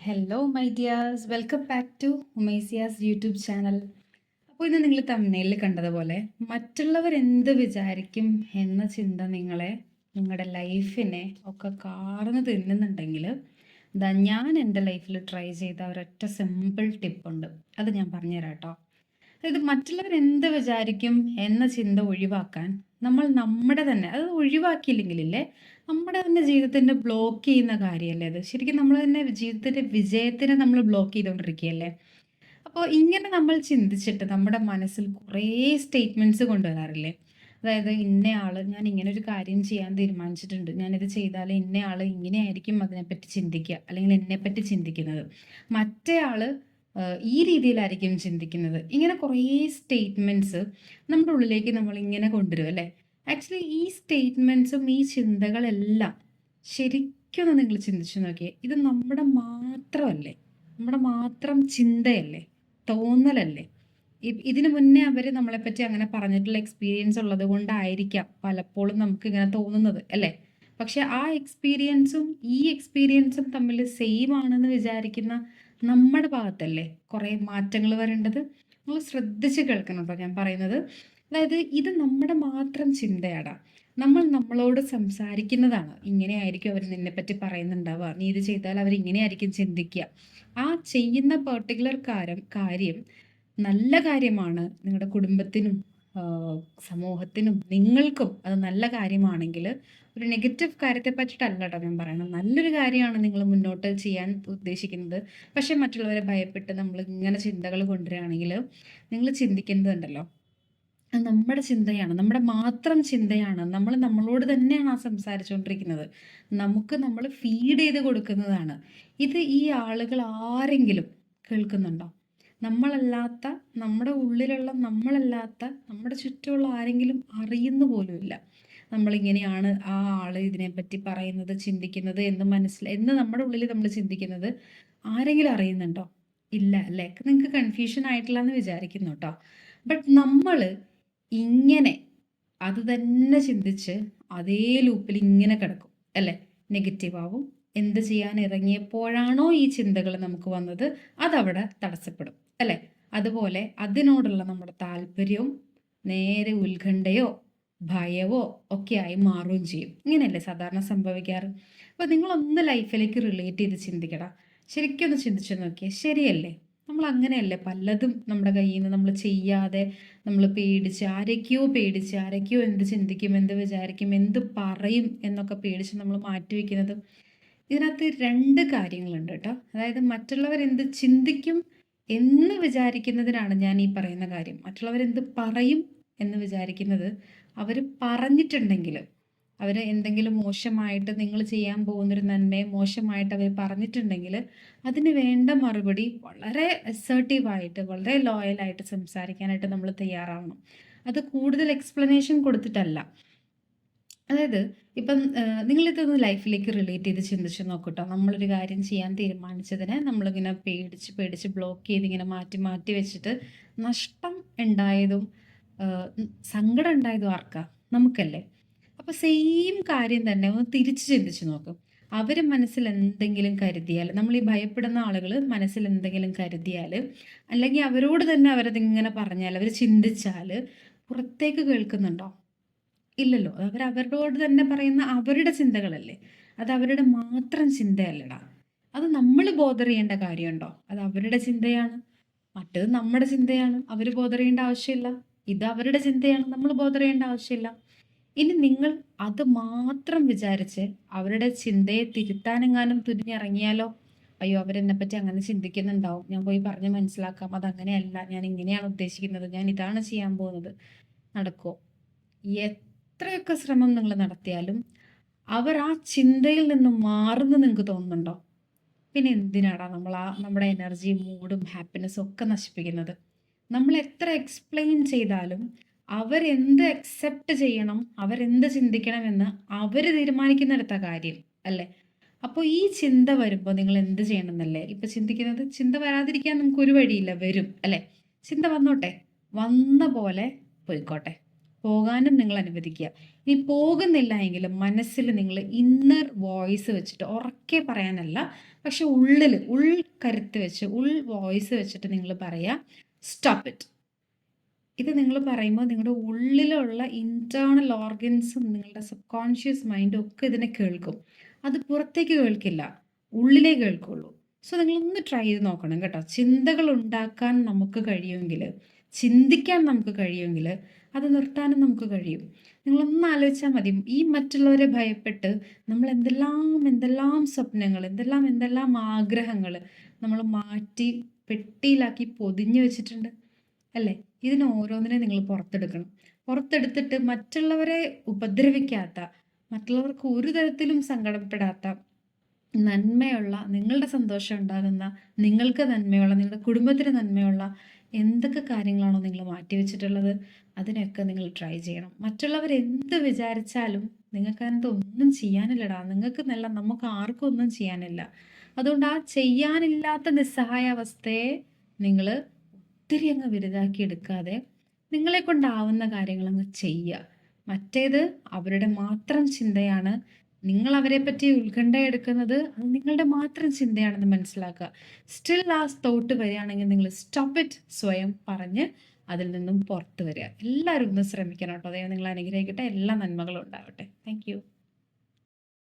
Hello my dears welcome back to ഉമേസിയാസ് YouTube channel അപ്പോൾ ഇന്ന് നിങ്ങൾ തമ്മിലിൽ കണ്ടതുപോലെ മറ്റുള്ളവർ എന്ത് വിചാരിക്കും എന്ന ചിന്ത നിങ്ങളെ നിങ്ങളുടെ ലൈഫിനെ ഒക്കെ കാർന്ന് തിന്നുന്നുണ്ടെങ്കിൽ ഇതാ ഞാൻ എന്റെ ലൈഫിൽ ട്രൈ ചെയ്ത ഒരൊറ്റ സിമ്പിൾ ടിപ്പുണ്ട് അത് ഞാൻ പറഞ്ഞുതരാം കേട്ടോ. അതായത് മറ്റുള്ളവർ എന്ത് വിചാരിക്കും എന്ന ചിന്ത ഒഴിവാക്കാൻ നമ്മൾ നമ്മുടെ തന്നെ അത് ഒഴിവാക്കിയില്ലെങ്കിലില്ലേ നമ്മുടെ തന്നെ ജീവിതത്തിന്റെ ബ്ലോക്ക് ചെയ്യുന്ന കാര്യമല്ലേ അത്? ശരിക്കും നമ്മൾ തന്നെ ജീവിതത്തിന്റെ വിജയത്തിനെ നമ്മൾ ബ്ലോക്ക് ചെയ്തുകൊണ്ടിരിക്കുകയല്ലേ? അപ്പോൾ ഇങ്ങനെ നമ്മൾ ചിന്തിച്ചിട്ട് നമ്മുടെ മനസ്സിൽ കുറേ സ്റ്റേറ്റ്മെന്റ്സ് കൊണ്ടുവരാറില്ലേ? അതായത് ഇന്നയാൾ ഞാൻ ഇങ്ങനെ ഒരു കാര്യം ചെയ്യാൻ തീരുമാനിച്ചിട്ടുണ്ട്. ഞാനിത് ചെയ്താൽ ഇന്നയാൾ ഇങ്ങനെയായിരിക്കും അതിനെപ്പറ്റി ചിന്തിക്കുക അല്ലെങ്കിൽ എന്നെപ്പറ്റി ചിന്തിക്കുന്നത്. മറ്റേ ആൾ ഈ രീതിയിലായിരിക്കും ചിന്തിക്കുന്നത്. ഇങ്ങനെ കുറേ സ്റ്റേറ്റ്മെന്റ്സ് നമ്മുടെ ഉള്ളിലേക്ക് നമ്മൾ ഇങ്ങനെ കൊണ്ടുവരും അല്ലേ? ആക്ച്വലി ഈ സ്റ്റേറ്റ്മെന്റ്സും ഈ ചിന്തകളെല്ലാം ശരിക്കും നിങ്ങൾ ചിന്തിച്ചു നോക്കിയേ ഇത് നമ്മുടെ മാത്രമല്ലേ? നമ്മുടെ മാത്രം ചിന്തയല്ലേ? തോന്നലല്ലേ? ഇതിനു മുന്നേ അവർ നമ്മളെപ്പറ്റി അങ്ങനെ പറഞ്ഞിട്ടുള്ള എക്സ്പീരിയൻസ് ഉള്ളത് കൊണ്ടായിരിക്കാം പലപ്പോഴും നമുക്ക് ഇങ്ങനെ തോന്നുന്നത് അല്ലേ? പക്ഷെ ആ എക്സ്പീരിയൻസും ഈ എക്സ്പീരിയൻസും തമ്മിൽ സെയിം ആണെന്ന് വിചാരിക്കുന്ന നമ്മുടെ ഭാഗത്തല്ലേ കുറേ മാറ്റങ്ങൾ വരേണ്ടത്? നമ്മൾ ശ്രദ്ധിച്ച് കേൾക്കണം കേട്ടോ ഞാൻ പറയുന്നത്. അതായത് ഇത് നമ്മുടെ മാത്രം ചിന്തയാടാ. നമ്മൾ നമ്മളോട് സംസാരിക്കുന്നതാണ്. ഇങ്ങനെയായിരിക്കും അവർ നിന്നെപ്പറ്റി പറയുന്നുണ്ടാവുക. നീ ഇത് ചെയ്താൽ അവർ ഇങ്ങനെയായിരിക്കും ചിന്തിക്കുക. ആ ചെയ്യുന്ന പെർട്ടിക്കുലർ കാര്യം കാര്യം നല്ല കാര്യമാണ് നിങ്ങളുടെ കുടുംബത്തിനും സമൂഹത്തിനും നിങ്ങൾക്കും അത് നല്ല കാര്യമാണെങ്കിൽ ഒരു നെഗറ്റീവ് കാര്യത്തെ പറ്റിയിട്ടല്ല കേട്ടോ ഞാൻ പറയണം നല്ലൊരു കാര്യമാണ് നിങ്ങൾ മുന്നോട്ട് ചെയ്യാൻ ഉദ്ദേശിക്കുന്നത്. പക്ഷെ മറ്റുള്ളവരെ ഭയപ്പെട്ട് നമ്മൾ ഇങ്ങനെ ചിന്തകൾ കൊണ്ടുവരികയാണെങ്കിൽ നിങ്ങൾ ചിന്തിക്കുന്നതുണ്ടല്ലോ നമ്മുടെ ചിന്തയാണ്. നമ്മുടെ മാത്രം ചിന്തയാണ്. നമ്മൾ നമ്മളോട് തന്നെയാണ് ആ സംസാരിച്ചുകൊണ്ടിരിക്കുന്നത്. നമുക്ക് നമ്മൾ ഫീഡ് ചെയ്ത് കൊടുക്കുന്നതാണ്. ഇത് ഈ ആളുകൾ ആരെങ്കിലും കേൾക്കുന്നുണ്ടോ? നമ്മളല്ലാത്ത നമ്മുടെ ഉള്ളിലുള്ള നമ്മളല്ലാത്ത നമ്മുടെ ചുറ്റുമുള്ള ആരെങ്കിലും അറിയുന്ന പോലുമില്ല. നമ്മളിങ്ങനെയാണ് ആ ആൾ ഇതിനെപ്പറ്റി പറയുന്നത് ചിന്തിക്കുന്നത് എന്ന് മനസ്സിൽ എന്ന് നമ്മുടെ ഉള്ളിൽ നമ്മൾ ചിന്തിക്കുന്നത് ആരെങ്കിലും അറിയുന്നുണ്ടോ? ഇല്ല അല്ലേ? നിങ്ങൾക്ക് കൺഫ്യൂഷൻ ആയിട്ടില്ല എന്ന് വിചാരിക്കുന്നു കേട്ടോ ബട്ട് നമ്മൾ ഇങ്ങനെ അത് തന്നെ ചിന്തിച്ച് അതേ ലൂപ്പിൽ ഇങ്ങനെ കിടക്കും അല്ലേ? നെഗറ്റീവ് ആവും. എന്ത് ചെയ്യാൻ ഇറങ്ങിയപ്പോഴാണോ ഈ ചിന്തകൾ നമുക്ക് വന്നത്? അതവിടെ തടസ്സപ്പെടും. അല്ലേ? അതുപോലെ അതിനോടുള്ള നമ്മുടെ താല്പര്യവും നേരെ ഉത്കണ്ഠയോ ഭയവോ ഒക്കെ ആയി മാറുകയും ചെയ്യും. ഇങ്ങനെയല്ലേ സാധാരണ സംഭവിക്കാറ്? അപ്പോൾ നിങ്ങളൊന്ന് ലൈഫിലേക്ക് റിലേറ്റ് ചെയ്ത് ചിന്തിക്കണം ശരിക്കും ഒന്ന് ചിന്തിച്ചു നോക്കിയേ. ശരിയല്ലേ? നമ്മൾ അങ്ങനെയല്ലേ പലതും നമ്മുടെ കയ്യിൽ നിന്ന് നമ്മൾ ചെയ്യാതെ നമ്മൾ പേടിച്ച് ആരൊക്കെയോ പേടിച്ച് ആരൊക്കെയോ എന്ത് ചിന്തിക്കും എന്ത് വിചാരിക്കും എന്ത് പറയും എന്നൊക്കെ പേടിച്ച് നമ്മൾ മാറ്റിവെക്കുന്നത് ഇതിനകത്ത് രണ്ട് കാര്യങ്ങളുണ്ട് കേട്ടോ. അതായത് മറ്റുള്ളവർ എന്ത് ചിന്തിക്കും എന്ന് വിചാരിക്കുന്നതിനാണ് ഞാൻ ഈ പറയുന്ന കാര്യം. മറ്റുള്ളവരെന്ത് പറയും എന്ന് വിചാരിക്കുന്നത് അവർ പറഞ്ഞിട്ടുണ്ടെങ്കിൽ അവർ എന്തെങ്കിലും മോശമായിട്ട് നിങ്ങൾ ചെയ്യാൻ പോകുന്നൊരു നന്മയെ മോശമായിട്ട് അവർ പറഞ്ഞിട്ടുണ്ടെങ്കിൽ അതിന് വേണ്ട മറുപടി വളരെ അസേർട്ടീവായിട്ട് വളരെ ലോയലായിട്ട് സംസാരിക്കാനായിട്ട് നമ്മൾ തയ്യാറാവണം. അത് കൂടുതൽ എക്സ്പ്ലനേഷൻ കൊടുത്തിട്ടല്ല. അതായത് ഇപ്പം നിങ്ങളിതൊന്ന് ലൈഫിലേക്ക് റിലേറ്റ് ചെയ്ത് ചിന്തിച്ച് നോക്കട്ടോ. നമ്മളൊരു കാര്യം ചെയ്യാൻ തീരുമാനിച്ചതിനെ നമ്മളിങ്ങനെ പേടിച്ച് പേടിച്ച് ബ്ലോക്ക് ചെയ്ത് ഇങ്ങനെ മാറ്റി മാറ്റി വെച്ചിട്ട് നഷ്ടം ഉണ്ടായതും സങ്കടം ഉണ്ടായതും ആർക്കാ? നമുക്കല്ലേ? അപ്പോൾ സെയിം കാര്യം തന്നെ ഒന്ന് തിരിച്ച് ചിന്തിച്ച് നോക്കും. അവർ മനസ്സിൽ എന്തെങ്കിലും കരുതിയാൽ നമ്മൾ ഈ ഭയപ്പെടുന്ന ആളുകൾ മനസ്സിൽ എന്തെങ്കിലും കരുതിയാൽ അല്ലെങ്കിൽ അവരോട് തന്നെ അവരതിങ്ങനെ പറഞ്ഞാൽ അവർ ചിന്തിച്ചാൽ പുറത്തേക്ക് കേൾക്കുന്നുണ്ടോ? ഇല്ലല്ലോ. അവർ അവരോട് തന്നെ പറയുന്ന അവരുടെ ചിന്തകളല്ലേ. അത് അവരുടെ മാത്രം ചിന്തയല്ലടാ. അത് നമ്മൾ ബോധർ ചെയ്യേണ്ട കാര്യമുണ്ടോ? അത് അവരുടെ ചിന്തയാണ്. മറ്റത് നമ്മുടെ ചിന്തയാണ്. അവർ ബോധർ ചെയ്യേണ്ട ആവശ്യമില്ല. ഇത് അവരുടെ ചിന്തയാണ്. നമ്മൾ ബോധർ ചെയ്യേണ്ട ആവശ്യമില്ല. ഇനി നിങ്ങൾ അത് മാത്രം വിചാരിച്ച് അവരുടെ ചിന്തയെ തിരുത്താനെങ്ങാനും തുനിഞ്ഞിറങ്ങിയാലോ? അയ്യോ അവരെന്നെ പറ്റി അങ്ങനെ ചിന്തിക്കുന്നുണ്ടാവും. ഞാൻ പോയി പറഞ്ഞ് മനസ്സിലാക്കാം. അതങ്ങനെയല്ല. ഞാൻ ഇങ്ങനെയാണ് ഉദ്ദേശിക്കുന്നത്. ഞാൻ ഇതാണ് ചെയ്യാൻ പോകുന്നത്. നടക്കോ എത്രയൊക്കെ ശ്രമം നിങ്ങൾ നടത്തിയാലും അവർ ആ ചിന്തയിൽ നിന്ന് മാറുന്നു നിങ്ങൾക്ക് തോന്നുന്നുണ്ടോ? പിന്നെ എന്തിനാടാ നമ്മൾ ആ നമ്മുടെ എനർജി മൂഡും ഹാപ്പിനെസ്സും ഒക്കെ നശിപ്പിക്കുന്നത്? നമ്മൾ എത്ര എക്സ്പ്ലെയിൻ ചെയ്താലും അവരെന്ത് അക്സെപ്റ്റ് ചെയ്യണം അവരെന്ത് ചിന്തിക്കണമെന്ന് അവർ തീരുമാനിക്കുന്നിടത്ത കാര്യം അല്ലേ? അപ്പോൾ ഈ ചിന്ത വരുമ്പോൾ നിങ്ങൾ എന്ത് ചെയ്യണം എന്നല്ലേ ഇപ്പം ചിന്തിക്കുന്നത് ചിന്ത വരാതിരിക്കാൻ നമുക്ക് ഒരു വഴിയില്ല വരും അല്ലേ? ചിന്ത വന്നോട്ടെ? വന്ന പോലെ പോയിക്കോട്ടെ. പോകാനും നിങ്ങൾ അനുവദിക്കുക. ഇനി പോകുന്നില്ല എങ്കിലും മനസ്സിൽ നിങ്ങൾ ഇന്നർ വോയിസ് വെച്ചിട്ട് ഉറക്കെ പറയാനല്ല പക്ഷെ ഉള്ളിൽ ഉൾ കരുത്ത് വെച്ച് ഉൾ വോയിസ് വെച്ചിട്ട് നിങ്ങൾ പറയുക സ്റ്റോപ്പ് ഇറ്റ് ഇത് നിങ്ങൾ പറയുമ്പോൾ നിങ്ങളുടെ ഉള്ളിലുള്ള ഇന്റേർണൽ ഓർഗൻസും നിങ്ങളുടെ സബ് കോൺഷ്യസ് മൈൻഡും ഒക്കെ ഇതിനെ കേൾക്കും. അത് പുറത്തേക്ക് കേൾക്കില്ല ഉള്ളിലേ കേൾക്കുള്ളൂ. സോ നിങ്ങളൊന്ന് ട്രൈ ചെയ്ത് നോക്കണം കേട്ടോ. ചിന്തകൾ ഉണ്ടാക്കാൻ നമുക്ക് കഴിയുമെങ്കിൽ ചിന്തിക്കാൻ നമുക്ക് കഴിയുമെങ്കിൽ അത് നിർത്താനും നമുക്ക് കഴിയും. നിങ്ങളൊന്ന് ആലോചിച്ചാൽ മതി. ഈ മറ്റുള്ളവരെ ഭയപ്പെട്ട് നമ്മൾ എന്തെല്ലാം എന്തെല്ലാം സ്വപ്നങ്ങൾ എന്തെല്ലാം എന്തെല്ലാം ആഗ്രഹങ്ങൾ നമ്മൾ മാറ്റി പെട്ടിയിലാക്കി പൊതിഞ്ഞു വെച്ചിട്ടുണ്ട്. അല്ലേ? ഇതിന് ഓരോന്നിനെ നിങ്ങൾ പുറത്തെടുക്കണം. പുറത്തെടുത്തിട്ട് മറ്റുള്ളവരെ ഉപദ്രവിക്കാത്ത മറ്റുള്ളവർക്ക് ഒരു തരത്തിലും സങ്കടപ്പെടാത്ത നന്മയുള്ള നിങ്ങളുടെ സന്തോഷം ഉണ്ടാകുന്ന നിങ്ങൾക്ക് നന്മയുള്ള നിങ്ങളുടെ കുടുംബത്തിന് നന്മയുള്ള എന്തൊക്കെ കാര്യങ്ങളാണോ നിങ്ങൾ മാറ്റി വെച്ചിട്ടുള്ളത് അതിനൊക്കെ നിങ്ങൾ ട്രൈ ചെയ്യണം. മറ്റുള്ളവർ എന്ത് വിചാരിച്ചാലും നിങ്ങൾക്ക് അതിനകത്ത് ഒന്നും ചെയ്യാനില്ലടാ. നിങ്ങൾക്ക് നല്ല നമുക്ക് ആർക്കും ഒന്നും ചെയ്യാനില്ല. അതുകൊണ്ട് ആ ചെയ്യാനില്ലാത്ത നിസ്സഹായാവസ്ഥയെ നിങ്ങൾ ഒത്തിരി അങ്ങ് വലുതാക്കി എടുക്കാതെ നിങ്ങളെ കൊണ്ടാവുന്ന കാര്യങ്ങൾ അങ്ങ് ചെയ്യുക. മറ്റേത് അവരുടെ മാത്രം ചിന്തയാണ്. നിങ്ങൾ അവരെ പറ്റി ഉത്കണ്ഠ എടുക്കുന്നത് നിങ്ങളുടെ മാത്രം ചിന്തയാണെന്ന് മനസ്സിലാക്കുക. സ്റ്റിൽ ലാസ്റ്റ് തോട്ട് വരികയാണെങ്കിൽ നിങ്ങൾ സ്റ്റോപ്പ് ഇറ്റ് സ്വയം പറഞ്ഞ് അതിൽ നിന്നും പുറത്തു വരിക. എല്ലാവരും ഒന്ന് ശ്രമിക്കണം കേട്ടോ. അതായത് നിങ്ങൾ അനുഗ്രഹിക്കട്ടെ. എല്ലാ നന്മകളും ഉണ്ടാവട്ടെ. താങ്ക്